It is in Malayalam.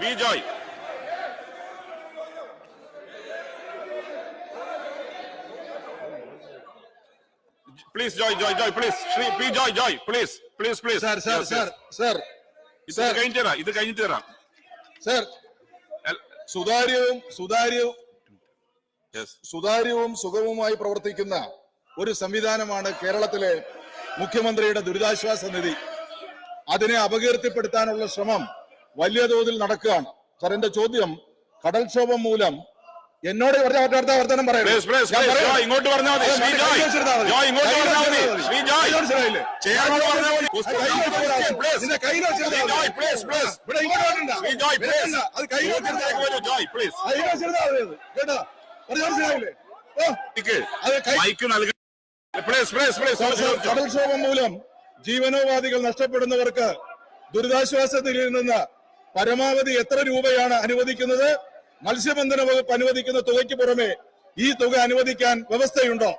V Joy please Joy Joy Joy please Shri P Joy Joy please please please sir sir sir sir ഇത് കഴിഞ്ഞിട്ട് തരാം ഇത് കഴിഞ്ഞിട്ട് തരാം. സാർ സുതാര്യവും സുതാര്യവും സുതാര്യവും സുഗമവുമായി പ്രവർത്തിക്കുന്ന ഒരു സംവിധാനമാണ് കേരളത്തിലെ മുഖ്യമന്ത്രിയുടെ ദുരിതാശ്വാസ നിധി. അതിനെ അപകീർത്തിപ്പെടുത്താനുള്ള ശ്രമം വലിയ തോതിൽ നടക്കുകയാണ്. സാർ എന്റെ ചോദ്യം കടൽക്ഷോഭം മൂലം എന്നോട് പറഞ്ഞ വർത്തമാനം കടൽക്ഷോഭം മൂലം ജീവനോപാധികൾ നഷ്ടപ്പെടുന്നവർക്ക് ദുരിതാശ്വാസത്തിൽ നിന്ന് പരമാവധി എത്ര രൂപയാണ് അനുവദിക്കുന്നത്? മത്സ്യബന്ധന വകുപ്പ് അനുവദിക്കുന്ന തുകയ്ക്ക് പുറമെ ഈ തുക അനുവദിക്കാൻ വ്യവസ്ഥയുണ്ടോ?